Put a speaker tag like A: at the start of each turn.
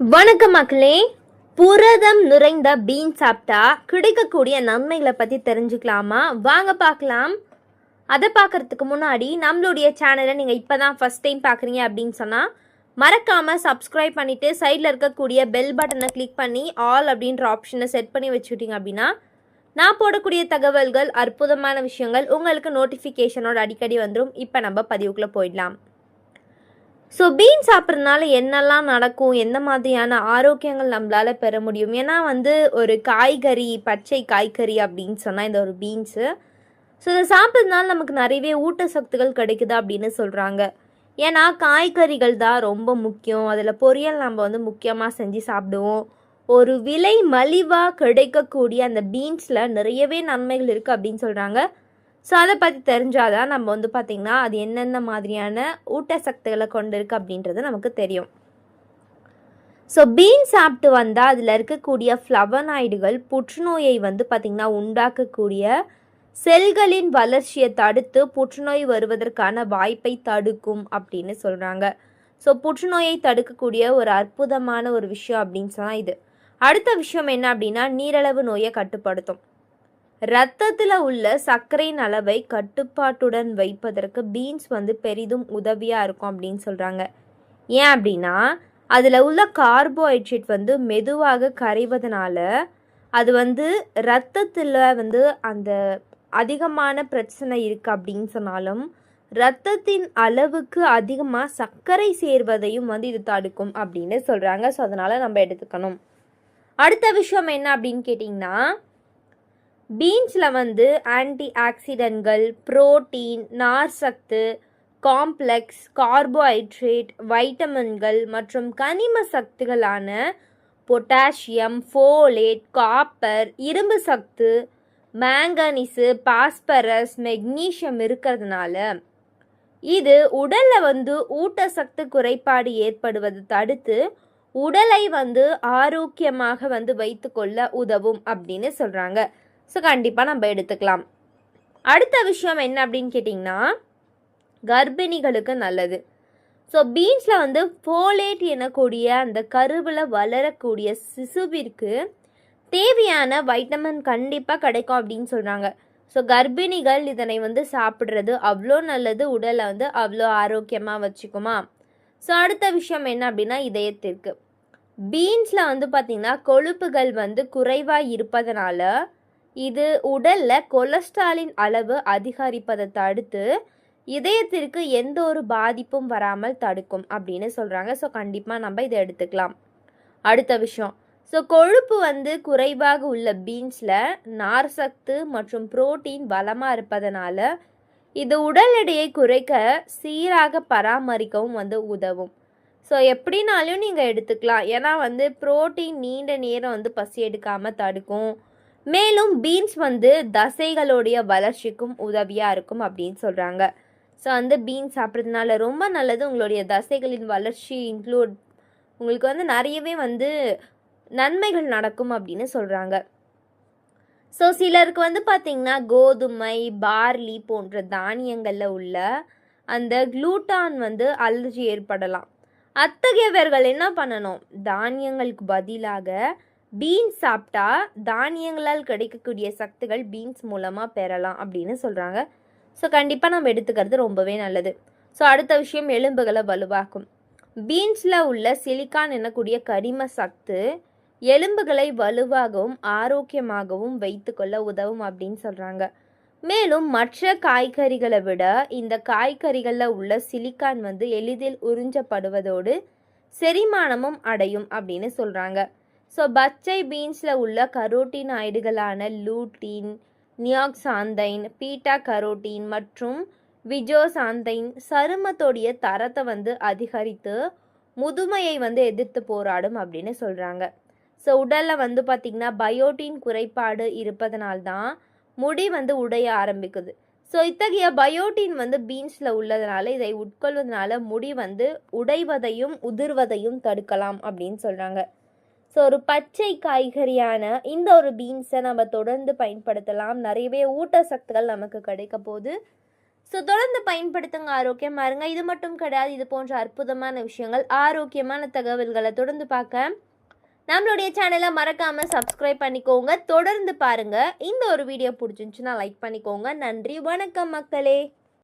A: வணக்கம் மக்களே. புரதம் நிறைந்த பீன் சாப்பிட்டா கிடைக்கக்கூடிய நன்மைகளை பற்றி தெரிஞ்சுக்கலாமா? வாங்க பார்க்கலாம். அதை பார்க்கறதுக்கு முன்னாடி நம்மளுடைய சேனலை நீங்கள் இப்போ தான் ஃபஸ்ட் டைம் பார்க்குறீங்க அப்படின்னு சொன்னால் மறக்காமல் சப்ஸ்கிரைப் பண்ணிவிட்டு சைடில் இருக்கக்கூடிய பெல் பட்டனை கிளிக் பண்ணி ஆல் அப்படின்ற ஆப்ஷனை செட் பண்ணி வச்சுக்கிட்டீங்க அப்படின்னா நான் போடக்கூடிய தகவல்கள் அற்புதமான விஷயங்கள் உங்களுக்கு நோட்டிஃபிகேஷனோட அடிக்கடி வந்துடும் இப்போ நம்ம பதிவுக்குள்ளே போயிடலாம். ஸோ பீன் சாப்பிட்றதுனால என்னெல்லாம் நடக்கும்? எந்த மாதிரியான ஆரோக்கியங்கள் நம்மளால் பெற முடியும்? ஏன்னா வந்து ஒரு காய்கறி பச்சை காய்கறி அப்படின்னு சொன்னால் இந்த ஒரு பீன்ஸு ஸோ இதை சாப்பிட்றதுனால நமக்கு நிறையவே ஊட்டச்சத்துகள் கிடைக்குது அப்படின்னு சொல்கிறாங்க ஏன்னா காய்கறிகள் தான் ரொம்ப முக்கியம். அதில் பொரியல் நம்ம வந்து முக்கியமாக செஞ்சு சாப்பிடுவோம். ஒரு விலை மலிவாக கிடைக்கக்கூடிய அந்த பீன்ஸில் நிறையவே நன்மைகள் இருக்குது அப்படின்னு சொல்கிறாங்க ஸோ அதை பற்றி தெரிஞ்சாதான் நம்ம வந்து பார்த்திங்கன்னா அது என்னென்ன மாதிரியான ஊட்டசக்திகளை கொண்டு இருக்குது அப்படின்றது நமக்கு தெரியும். ஸோ பீன் சாப்பிட்டு வந்தால் அதில் இருக்கக்கூடிய ஃப்ளவனாய்டுகள் புற்றுநோயை வந்து பார்த்திங்கன்னா உண்டாக்கக்கூடிய செல்களின் வளர்ச்சியை தடுத்து புற்றுநோய் வருவதற்கான வாய்ப்பை தடுக்கும் அப்படின்னு சொல்கிறாங்க ஸோ புற்றுநோயை தடுக்கக்கூடிய ஒரு அற்புதமான ஒரு விஷயம் அப்படின்னு சொன்னால் இது. அடுத்த விஷயம் என்ன அப்படின்னா நீரளவு நோயை கட்டுப்படுத்தும். இரத்தத்தில் உள்ள சர்க்கரையின் அளவை கட்டுப்பாட்டுடன் வைப்பதற்கு பீன்ஸ் வந்து பெரிதும் உதவியாக இருக்கும் அப்படின்னு சொல்கிறாங்க ஏன் அப்படின்னா அதில் உள்ள கார்போஹைட்ரேட் வந்து மெதுவாக கரைவதனால அது வந்து இரத்தத்தில் வந்து அந்த அதிகமான பிரச்சனை இருக்குது அப்படின்னு சொன்னாலும் இரத்தத்தின் அளவுக்கு அதிகமாக சர்க்கரை சேர்வதையும் வந்து இது தடுக்கும் அப்படின்னு சொல்கிறாங்க ஸோ அதனால் நம்ம எடுத்துக்கணும். அடுத்த விஷயம் என்ன அப்படின்னு கேட்டிங்கன்னா பீன்ஸில் வந்து ஆன்டி ஆக்சிடென்ட்கள் புரோட்டீன் நார்சத்து காம்ப்ளெக்ஸ் கார்போஹைட்ரேட் வைட்டமின்கள் மற்றும் கனிம சத்துகளான பொட்டாசியம் ஃபோலேட் காப்பர் இரும்பு சத்து மேங்கனிஸு பாஸ்பரஸ் மெக்னீஷியம் இருக்கிறதுனால இது உடலில் வந்து ஊட்டச்சத்து குறைபாடு ஏற்படுவதை தடுத்து உடலை வந்து ஆரோக்கியமாக வந்து வைத்துக்கொள்ள உதவும் அப்படின்னு சொல்கிறாங்க ஸோ கண்டிப்பாக நம்ம எடுத்துக்கலாம். அடுத்த விஷயம் என்ன அப்படின்னு கேட்டிங்கன்னா கர்ப்பிணிகளுக்கு நல்லது. ஸோ பீன்ஸில் வந்து ஃபோலேட் எனக்கூடிய அந்த கருவில் வளரக்கூடிய சிசுவிற்கு தேவையான வைட்டமின் கண்டிப்பாக கிடைக்கும் அப்படின்னு சொல்கிறாங்க ஸோ கர்ப்பிணிகள் இதனை வந்து சாப்பிட்றது அவ்வளோ நல்லது உடலை வந்து அவ்வளோ ஆரோக்கியமாக வச்சுக்குமா? ஸோ அடுத்த விஷயம் என்ன அப்படின்னா இதயத்திற்கு. பீன்ஸில் வந்து பார்த்திங்கன்னா கொழுப்புகள் வந்து குறைவாக இருப்பதனால இது உடலில் கொலஸ்ட்ராலின் அளவு அதிகரிப்பதை தடுத்து இதயத்திற்கு எந்த ஒரு பாதிப்பும் வராமல் தடுக்கும் அப்படின்னு சொல்கிறாங்க ஸோ கண்டிப்பாக நம்ம இதை எடுத்துக்கலாம். அடுத்த விஷயம். ஸோ கொழுப்பு வந்து குறைவாக உள்ள பீன்ஸில் நார் சத்து மற்றும் புரோட்டீன் பலமாக இருப்பதனால இது உடல் எடையை குறைக்க சீராக பராமரிக்கவும் வந்து உதவும். ஸோ எப்படினாலும் நீங்கள் எடுத்துக்கலாம். ஏன்னா வந்து புரோட்டீன் நீண்ட நேரம் வந்து பசி எடுக்காமல் தடுக்கும். மேலும் பீன்ஸ் வந்து தசைகளுடைய வளர்ச்சிக்கும் உதவியாக இருக்கும் அப்படின்னு சொல்கிறாங்க ஸோ வந்து பீன்ஸ் சாப்பிட்றதுனால ரொம்ப நல்லது. உங்களுடைய தசைகளின் வளர்ச்சி இன்க்ளூட் உங்களுக்கு வந்து நிறையவே வந்து நன்மைகள் நடக்கும் அப்படின்னு சொல்கிறாங்க ஸோ சிலருக்கு வந்து பார்த்திங்கன்னா கோதுமை பார்லி போன்ற தானியங்களில் உள்ள அந்த குளூட்டான் வந்து அலர்ஜி ஏற்படலாம். அத்தகையவர்கள் என்ன பண்ணணும்? தானியங்களுக்கு பதிலாக பீன்ஸ் சாப்பிட்டா தானியங்களால் கிடைக்கக்கூடிய சக்திகள் பீன்ஸ் மூலமாக பெறலாம் அப்படின்னு சொல்கிறாங்க ஸோ கண்டிப்பாக நம்ம எடுத்துக்கிறது ரொம்பவே நல்லது. ஸோ அடுத்த விஷயம் எலும்புகளை வலுவாக்கும். பீன்ஸில் உள்ள சிலிக்கான் எனக்கூடிய கரிம சத்து எலும்புகளை வலுவாகவும் ஆரோக்கியமாகவும் வைத்துக்கொள்ள உதவும் அப்படின்னு சொல்கிறாங்க மேலும் மற்ற காய்கறிகளை விட இந்த காய்கறிகளில் உள்ள சிலிக்கான் வந்து எளிதில் உறிஞ்சப்படுவதோடு செரிமானமும் அடையும் அப்படின்னு சொல்கிறாங்க ஸோ பச்சை பீன்ஸில் உள்ள கரோட்டின் ஆய்டுகளான லூட்டின் நியாக்சாந்தைன் பீட்டா கரோட்டின் மற்றும் விஜோசாந்தைன் சருமத்தோடைய தரத்தை வந்து அதிகரித்து முதுமையை வந்து எதிர்த்து போராடும் அப்படின்னு சொல்கிறாங்க ஸோ உடலில் வந்து பார்த்திங்கன்னா பயோட்டின் குறைபாடு இருப்பதனால்தான் முடி வந்து உடைய ஆரம்பிக்குது. ஸோ இத்தகைய பயோட்டின் வந்து பீன்ஸில் உள்ளதுனால இதை உட்கொள்வதனால முடி வந்து உடைவதையும் உதிர்வதையும் தடுக்கலாம் அப்படின்னு சொல்கிறாங்க ஸோ ஒரு பச்சை காய்கறியான இந்த ஒரு பீன்ஸை நம்ம தொடர்ந்து பயன்படுத்தலாம். நிறையவே ஊட்டச்சத்துக்கள் நமக்கு கிடைக்க போகுது. ஸோ தொடர்ந்து பயன்படுத்துங்க ஆரோக்கியமாக இருங்க இது மட்டும் கிடையாது இது போன்ற அற்புதமான விஷயங்கள். ஆரோக்கியமான தகவல்களை தொடர்ந்து பார்க்க. நம்மளுடைய சேனலை மறக்காமல் சப்ஸ்கிரைப் பண்ணிக்கோங்க. தொடர்ந்து பாருங்கள் இந்த ஒரு வீடியோ பிடிச்சிருந்துச்சுன்னா லைக் பண்ணிக்கோங்க. நன்றி வணக்கம் மக்களே.